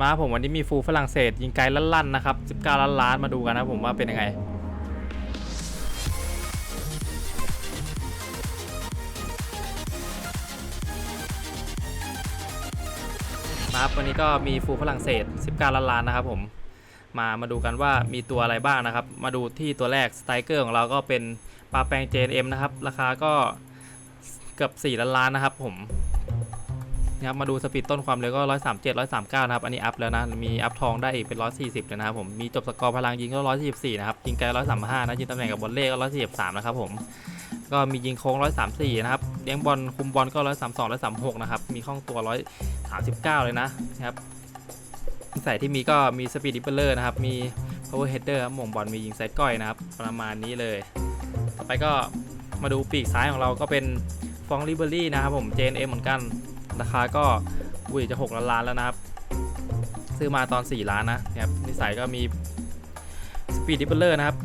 มาผมวันนี้มีฟูฝรั่งเศส ยิงไกลลั่นๆนะครับ 19 ล้านล้านมาดูกันนะผมว่าเป็นยังไงมาครับวันนี้ก็มีฟูฝรั่งเศส 19 ล้านล้านนะครับผมมามาดูกันว่ามีตัวอะไรบ้างนะครับ มาดูที่ตัวแรกสไตรเกอร์ของเราก็เป็นปลาแปลง JNM นะครับ ราคาก็เกือบ 4 ล้านล้านนะครับผม นะครับมาดูสปีดต้นความเร็วก็137 139นะครับอันนี้อัพแล้วนะมีอัพทองได้อีกเป็น140เลยนะครับผมมีจบสกอร์พลังยิงก็144นะครับยิงไกล135นะยิงตำแหน่งกับบอลเล่ก็143นะครับผมก็มียิงโค้ง134นะครับเลี้ยงบอลคุมบอลก็132 136นะครับมีคล่องตัว139เลยนะครับนิสัยที่มีก็มีสปีดดิปเปอร์นะครับมี power header ครับหม่งบอลมียิงไซด์ก้อยนะครับประมาณนี้เลย ต่อไปก็มาดูปีกซ้ายของเราก็เป็นฟองลิเบอรี่นะครับผม JNM เหมือนกัน ราคาก็อุ้ยจะ6ล้านล้านแล้วนะครับ ซื้อมาตอน 4 ล้านนะครับนิสัยก็มีสปีดดิปเปอร์นะครับ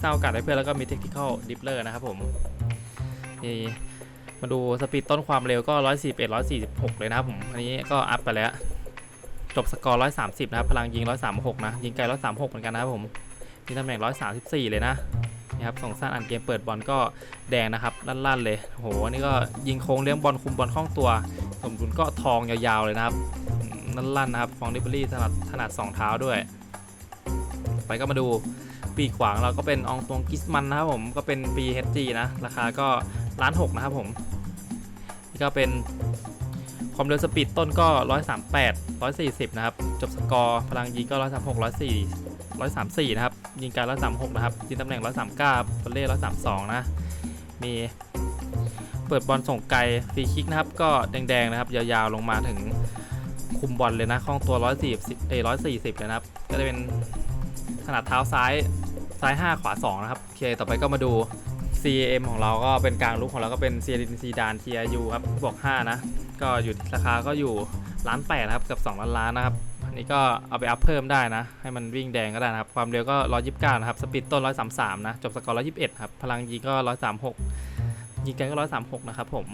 สร้างโอกาสให้เพื่อนแล้วก็มีเทคนิคอลดิปเปอร์นะครับผมนี่มาดูสปีดต้นความเร็วก็141 146 เลยนะครับผม อันนี้ก็อัพไปแล้ว จบสกอร์ 130 นะครับ พลังยิง 136 นะ ยิงไกล 136 เหมือนกันนะครับผม มีตำแหน่ง 134 เลยนะ นะครับส่งสั้นอันเกมเปิดบอลก็แดงนะครับลั่นๆเลยโหนนี้ก็ยิงโค้งเลี้ยงบอลคุมบอลคล่องตัวสมดุลก็ทองยาวๆเลยนะครับลั่นๆนะครับฟองดิบรี่ถนัดถนัดสองเท้าด้วย ไปก็มาดูปีขวางเราก็เป็นอองตวงกิสมันนะครับผมก็เป็น BHG นะราคาก็ล้านหกนะครับผมนี่ก็เป็นความเร็วสปีดต้นก็ 138 140 นะครับ จบสกอร์ พลังยิงก็ 136 104 134 นะครับ ยิงการ 136 นะครับยิงตำแหน่ง 139บอลเล่132 นะ มีเปิดบอลส่งไกลฟรีคิกนะครับ ก็แดงๆนะครับ ยาวๆ ลงมาถึงคุมบอลเลยนะคล่องตัว 140เอ้ย140 เลยนะครับ ก็จะเป็นขนาดเท้าซ้ายซ้าย 5 ขวา 2 นะครับ โอเค ต่อไปก็มาดู CM ของเราก็เป็นกลางลุกของเราก็เป็นเซียดินซีดานเทียยูครับบวก 5 นะ ก็อยู่ราคาก็อยู่ล้านแปดนะครับกับ 2 ล้านล้านนะครับ นนี้ก็เอาไปอัพเพิ่มได้นะ ให้มันวิ่งแดงก็ได้นะครับ ความเร็วก็ 129 นะครับ สปีดต้น 133 นะ จบสกอร์ 121 ครับ พลังยิงก็ 136 ยิงไกลก็ 136 นะครับผม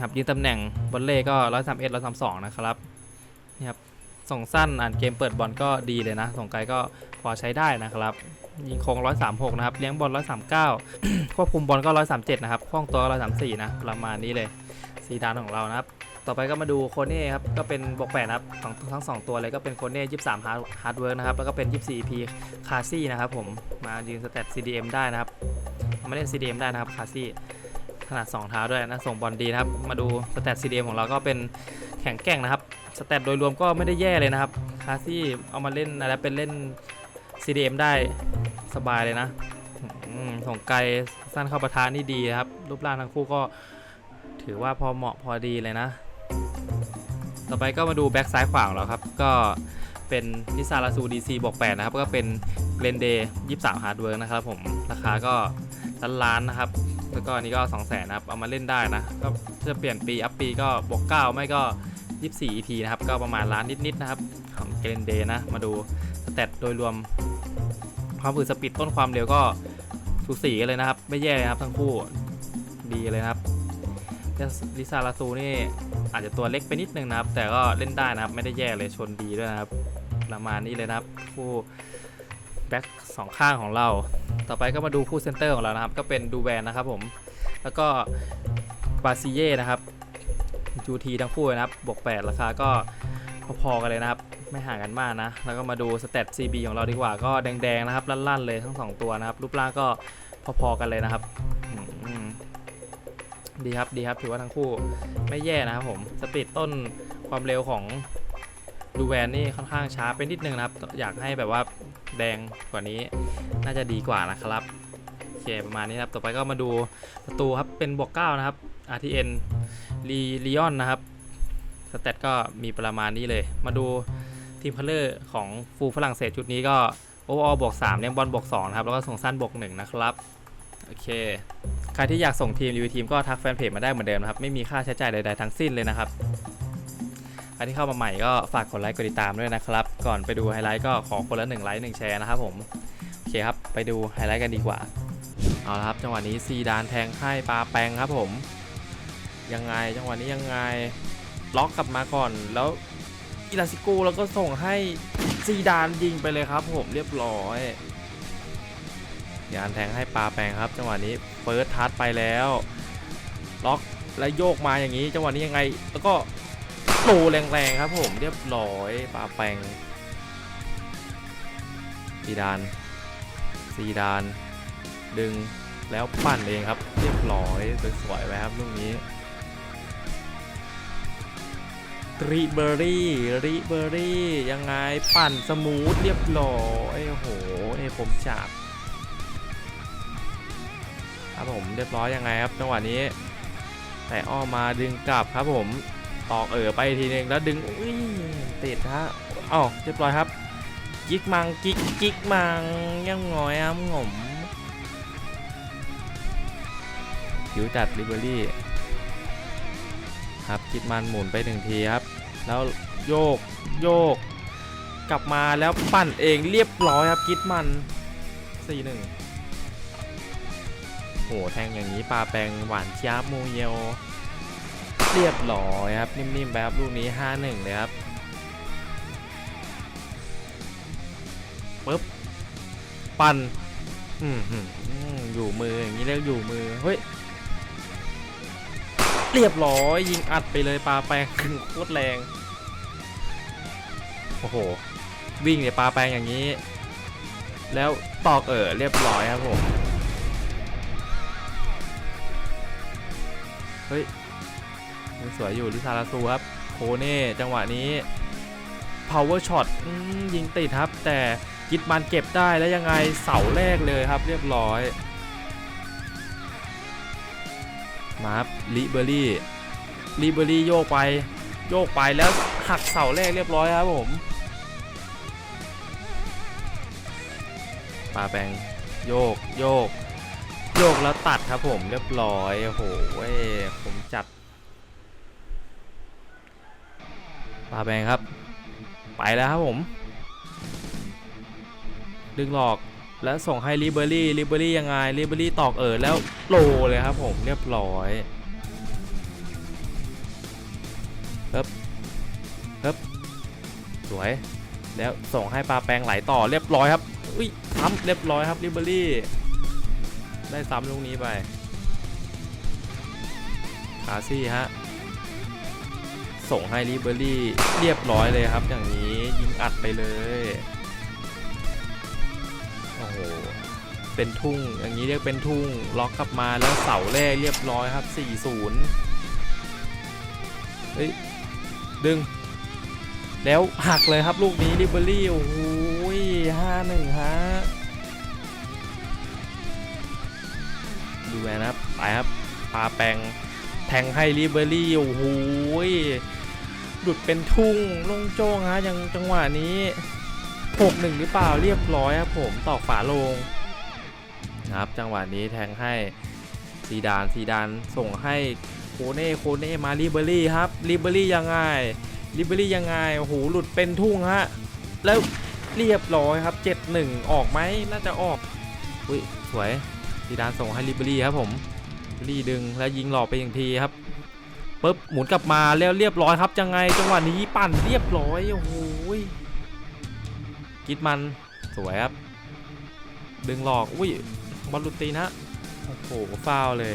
ครับยิงตำแหน่งบอลเล่ก็ 131 132 นะครับ นี่ครับ ส่งสั้นอ่านเกมเปิดบอลก็ดีเลยนะ ส่งไกลก็พอใช้ได้นะครับยิงโค้ง136 นะครับ เลี้ยงบอล 139 ควบคุมบอลก็ 137 นะครับคล่องตัว 134 นะ ประมาณนี้เลย สีดานของเรานะครับ ต่อไปก็มาดูโคเน่ครับก็เป็นบวกแปดนะครับทั้งทั้งสองตัวเลยก็เป็นโคเน่ยี่สามฮาร์ดฮาร์ดเวิร์กนะครับแล้วก็เป็นยี่สี่พีคาซี่นะครับผมมายืนสเตต CDM ได้นะครับมาเล่น CDM ได้นะครับคาซี่ขนาด2เท้าด้วยนะส่งบอลดีนะครับมาดูสเตต CDM ของเราก็เป็นแข็งแกร่งนะครับสเตตโดยรวมก็ไม่ได้แย่เลยนะครับคาซี่เอามาเล่นอะไรเป็นเล่น CDM ได้สบายเลยนะส่งไกลสั้นเข้าประทานนี่ดีนะครับ รูปร่างทั้งคู่ก็ถือว่าพอเหมาะพอดีเลยนะ ต่อไปก็มาดูแบ็กซ้ายขวาของเราครับ ก็เป็นนิซาราซูดีซีบวก8นะครับ ก็เป็นเกรนเดย์ยี่สามฮาร์ดเวิร์กนะครับผมราคาก็ล้านล้านนะครับ แล้วก็อันนี้ก็2 0 0แสนนะครับ เอามาเล่นได้นะ ก็จะเปลี่ยนปีอัพปีก็บวก9ไม่ก็ 24 EP นะครับ ก็ประมาณล้านนิด ๆ นะครับ ของเกรนเดย์นะ มาดูสเตตโดยรวม ความฝืดสปีดต้นความเร็วก็สูสีกันเลยนะครับ ไม่แย่เลยครับทั้งคู่ ดีเลยนะครับลิซาลาซูนี่ อาจจะตัวเล็กไปนิดนึงนะครับ แต่ก็เล่นได้นะครับ ไม่ได้แย่เลยชนดีด้วยนะครับ ประมาณนี้เลยนะครับ คู่แบ็คสองข้างของเรา ต่อไปก็มาดูคู่เซนเตอร์ของเรานะครับ ก็เป็นดูแบนนะครับผม แล้วก็บาซิเย่นะครับจูทีทั้งคู่เลยนะครับ บวก 8 ราคาก็พอๆกันเลยนะครับ ไม่ห่างกันมากนะ แล้วก็มาดูสเตต CB ของเราดีกว่า ก็แดงๆนะครับ ลั่นๆเลยทั้งสองตัวนะครับ รูปร่างก็พอๆกันเลยนะครับ ดีครับดีครับถือว่าทั้งคู่ไม่แย่นะครับผมสปีดต้นความเร็วของดูแวนนี่ค่อนข้างช้าไปนิดนึงนะครับ อยากให้แบบว่าแดงกว่านี้น่าจะดีกว่านะครับโอเคประมาณนี้ครับต่อไปก็มาดูประตูครับเป็นบวก9นะครับ RTN ลีลีออนนะครับสเตตก็มีประมาณนี้เลย มาดูทีมคัลเลอร์ของฟูฝรั่งเศสชุดนี้ก็โอเวอร์บวก3เลี้ยงบอลบวก2นะครับแล้วก็ส่งสั้นบวก1นะครับ โอเค ใครที่อยากส่งทีมรีวิวทีมก็ทักแฟนเพจมาได้เหมือนเดิมนะครับ ไม่มีค่าใช้จ่ายใดๆทั้งสิ้นเลยนะครับ ใครที่เข้ามาใหม่ก็ฝากกดไลค์กดติดตามด้วยนะครับ ก่อนไปดูไฮไลท์ก็ขอคนละ1ไลค์1แชร์นะครับผม โอเคครับ ไปดูไฮไลท์กันดีกว่า เอาละครับ จังหวะนี้ซีดานแทงค่ายปลาแปงครับผม ยังไงจังหวะนี้ยังไง ล็อกกลับมาก่อน แล้วอิลาซิโกแล้วก็ส่งให้ซีดานยิงไปเลยครับ ผมเรียบร้อย ยานแทงให้ปลาแปลงครับ จังหวะนี้เฟิร์สทัชไปแล้ว ล็อกและโยกมาอย่างนี้ จังหวะนี้ยังไง แล้วก็โตแรงๆครับผมเรียบร้อยปลาแปลงซีดานซีดาน ดึงแล้วปั่นเองครับ เรียบร้อยสวยๆไปครับลูกนี้ริเบอรี่ริเบอรี่ ยังไงปั่นสมูทเรียบร้อยโอ้โห เอผมจับ ครับผมเรียบร้อยยังไงครับจังหวะนี้แต่อ้อมมาดึงกลับครับผมตอกเอ๋อไปทีนึงแล้วดึงอุ้ยติดฮะอ้าวเรียบร้อยครับกิ๊กมังกิ๊กกิ๊กมังยังงอยอ้ำหง่มผิวจัดริเบอรี่ครับคิดมันหมุนไปหนึ่งทีครับ แล้วโยกโยก กลับมาแล้วปั่นเองเรียบร้อยครับคิดมัน4ี หนึ่งโหแทงอย่างนี้ปลาแปงหวานเชียบมูเยลเรียบร้อยครับ นิ่มๆแบบลูกนี้ 5-1 เลยครับปึ๊บปั่นอืมอยู่มืออย่างนี้เรียกอยู่มือ เฮ้ย เรียบร้อยยิงอัดไปเลยปลาแปลงโคตรแรง โอ้โห วิ่งเนี่ยปลาแปลงอย่างนี้ แล้วตอกเออเรียบร้อยครับผม ฮ้ยยังสวยอยู่ลิซาราซูครับโคเน่จังหวะนี้ power shot อืมยิงติดครับ แต่กิดมันเก็บได้แล้วยังไงเสาแรกเลยครับ เรียบร้อย มาครับลิเบอรี่ลิเบอรี่โยกไป โยกไปแล้วหักเสาแรกเรียบร้อยครับผมปาแปงโยกโยก โยกแล้วตัดครับผมเรียบร้อยโอ้โหเว้ยผมจัดปาแปงครับ ไปแล้วครับผม ดึงหลอกแล้วส่งให้ลิเบอรี่ลิเบอรี่ยังไงลิเบอรี่ตอกเออแล้วโลเลยครับผมเรียบร้อยเฮ้บเฮ้บสวย แล้วส่งให้ปลาแปงไหลต่อเรียบร้อยครับ อุ้ยซ้ำเรียบร้อยครับลิเบอรี่ ได้ซ้ำลูกนี้ไป คาซี่ฮะ ส่งให้ลิเบอรี่เรียบร้อยเลยครับ อย่างนี้ยิงอัดไปเลย โอ้โห เป็นทุ่ง อย่างนี้เรียกเป็นทุ่ง ล็อกกลับมาแล้วเสาแรกเรียบร้อยครับ 4-0 เฮ้ย ดึง แล้วหักเลยครับลูกนี้ริเบอรี่ โอ้โหห้าหนึ่งฮะ ดูแลนะครับไปครับปาแปงแทงให้ริเบอรี่โอ้โหหลุดเป็นทุ่งลงโจ้งฮะยังจังหวะนี้ 6 1 หรือเปล่าเรียบร้อยครับผมตอกฝาลงนะครับจังหวะนี้แทงให้ซีดานซีดานส่งให้โคเน่โคเน่มาลิเบอรี่ครับลิเบอรี่ยังไงลิเบอรี่ยังไงโอ้โหหลุดเป็นทุ่งฮะแล้วเรียบร้อยครับ 7-1 ออกไหมน่าจะออกอุ้ยสวย ซีดานส่งให้ลิเบอรี่ครับผมลิเบอรี่ดึงแล้วยิงหลอกไปอย่างทีครับปุ๊บหมุนกลับมาแล้วเรียบร้อยครับยังไงจังหวะนี้ปั่นเรียบร้อยโอ้โหกิดมันสวยครับ ดึงหลอกอุ้ยบอลลูตีนะโอ้โหฟาวเลย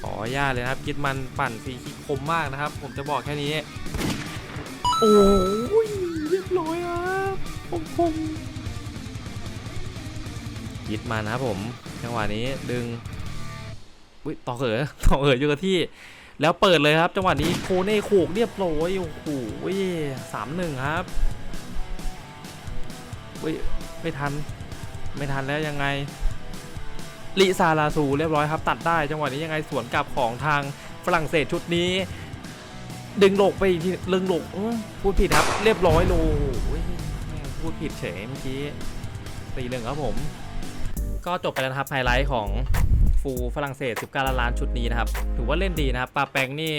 ขออนุญาตเลยนะครับกิดมันปั่นฟรีคิกคมมากนะครับ ผมจะบอกแค่นี้ โอ้ยเรียบร้อยครับผมคมกิดมันนะครับผม จังหวะนี้ดึงอุ้ยต่อเขอต่อเขออยู่กับที่ แล้วเปิดเลยครับ จังหวะนี้โคเน่โขกเรียบร้อยโอ้โหสามหนึ่งครับอุ้ยไม่ทัน ไม่ทันแล้วยังไงลิซาลาซูเรียบร้อยครับ ตัดได้จังหวะนี้ยังไงสวนกลับของทางฝรั่งเศสชุดนี้ ดึงโลกไปทีลึงโลกพูดผิดครับ เรียบร้อยโลพูดผิดเฉยเมื่อกี้ตีหนึ่งครับผม ก็จบไปแล้วนะครับไฮไลท์ของฟูฝรั่งเศส 19ล้านล้านชุดนี้นะครับ ถือว่าเล่นดีนะครับปาแปงนี่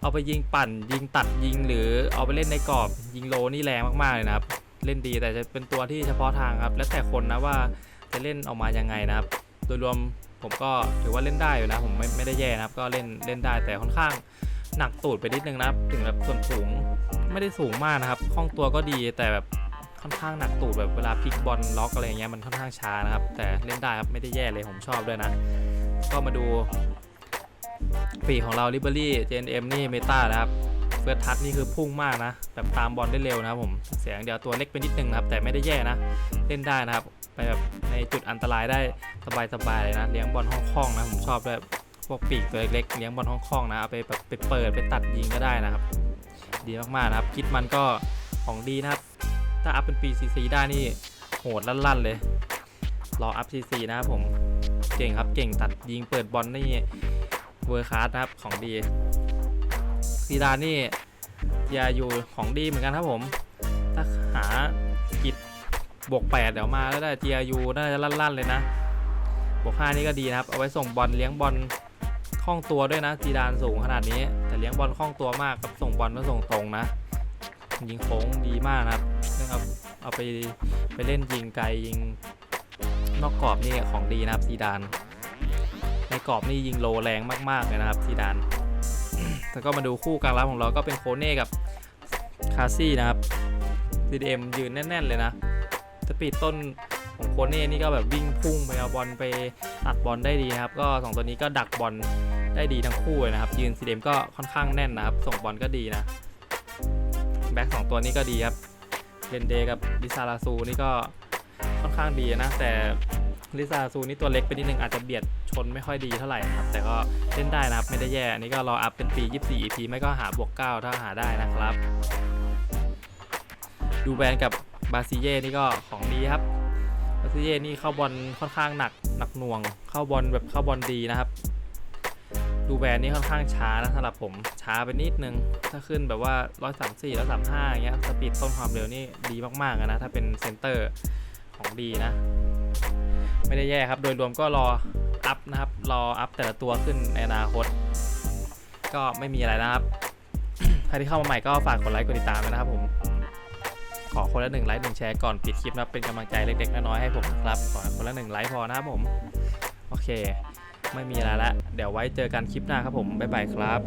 เอาไปยิงปั่น ยิงตัดยิงหรือเอาไปเล่นในกรอบ ยิงโลนี่แรงมากๆเลยนะครับ เล่นดีแต่จะเป็นตัวที่เฉพาะทางครับ แล้วแต่คนนะว่าจะเล่นออกมายังไงนะครับ โดยรวมผมก็ถือว่าเล่นได้อยู่นะผมไม่ไม่ได้แย่นะครับ ก็เล่นเล่นได้แต่ค่อนข้างหนักตูดไปนิดนึงนะครับ ถึงแบบส่วนสูงไม่ได้สูงมากนะครับคล่องตัวก็ดีแต่แบบ ค่อนข้างหนักตูดแบบเวลาพลิกบอลล็อกอะไรอย่างเงี้ยมันค่อนข้างช้านะครับ แต่เล่นได้ครับไม่ได้แย่เลยผมชอบด้วยนะ ก็มาดูปีของเรา l i b e r y JNM นี่เมตาแล้วครับเฟิร์สทัชนี่คือพุ่งมากนะ แบบตามบอลได้เร็วนะครับผมเสียงเดียวตัวเล็กไปนิดนึงนะครับ แต่ไม่ได้แย่นะ เล่นได้นะครับ ไปแบบในจุดอันตรายได้สบายๆเลยนะ เลี้ยงบอลคล่องนะ ผมชอบด้วยพวกปีกตัวเล็กๆเลี้ยงบอลคล่องนะ เอาไปแบบไปเปิดไปตัดยิงก็ได้นะครับ ดีมากๆนะครับ คิดมันก็ของดีนะครับ ถ้าอัพเป็นปี CC ได้นี่โหดลั่นๆเลย รออัพ CC นะครับผม เก่งครับเก่งตัดยิงเปิดบอลนี่เวอร์คลาสนะครับของดีซีดานนี่ยาอยู่ของดีเหมือนกันครับผม ถ้าหากิจบวก8เดี๋ยวมาแล้วได้ GRU น่าจะลั่นๆเลยนะบวก5นี่ก็ดีนะครับ เอาไว้ส่งบอลเลี้ยงบอลคล่องตัวด้วยนะจีดานสูงขนาดนี้ แต่เลี้ยงบอลคล่องตัวมากกับส่งบอลก็ส่งตรงนะยิงโค้งดีมากนะครับ เอาเอาไปไปเล่นยิงไกลยิงนอกกรอบนี่ของดีนะครับซีดาน ในกรอบนี่ยิงโลแรงมากๆเลยนะครับซีดาน แล้วก็มาดูคู่กลางรับของเราก็เป็นโคเน่กับคาซี่นะครับ DDM ยืนแน่น ๆ เลยนะสปีดต้นของโคเน่นี่ก็แบบวิ่งพุ่งไปเอาบอลไปตัดบอลได้ดีนะครับ ก็สองตัวนี้ก็ดักบอลได้ดีทั้งคู่เลยนะครับ ยืน CDM ก็ค่อนข้างแน่นนะครับ ส่งบอลก็ดีนะ แบ็กสองตัวนี้ก็ดีครับ เรนเดกับลิซาลาซูนี่ก็ค่อนข้างดีนะ แต่ลิซาลาซูนี่ตัวเล็กไปนิดนึงอาจจะเบียดชนไม่ค่อยดีเท่าไหร่นะครับ แต่ก็เล่นได้นะครับ ไม่ได้แย่อันนี้ก็รออัพเป็นปี 24 EP ไม่ก็หาบวก 9 ถ้าหาได้นะครับ ดูแบนกับบาซิเย่นี่ก็ของดีครับบาซิเย่นี่เข้าบอลค่อนข้างหนักหนักหน่วง เข้าบอลแบบเข้าบอลดีนะครับ ดูแบรนด์นี่ค่อนข้างช้านะสำหรับผมช้าไปนิดนึง ถ้าขึ้นแบบว่า 134 135อย่างเงี้ยสปีดต้นความเร็วนี่ดีมากๆนะ ถ้าเป็นเซนเตอร์ของดีนะ ไม่ได้แย่ครับ โดยรวมก็รออัพนะครับ รออัพแต่ละตัวขึ้นในอนาคต ก็ไม่มีอะไรนะครับ ใครที่เข้ามาใหม่ก็ฝากกดไลค์กดติดตามนะครับผมขอคนละหนึ่งไลค์หนึ่งแชร์ก่อนปิดคลิปนะเป็นกำลังใจเล็กๆน้อยๆให้ผมนะครับขอคนละหนึ่งไลค์พอนะครับผม โอเค ไม่มีอะไรละ เดี๋ยวไว้เจอกันคลิปหน้าครับผม บ๊ายบายครับ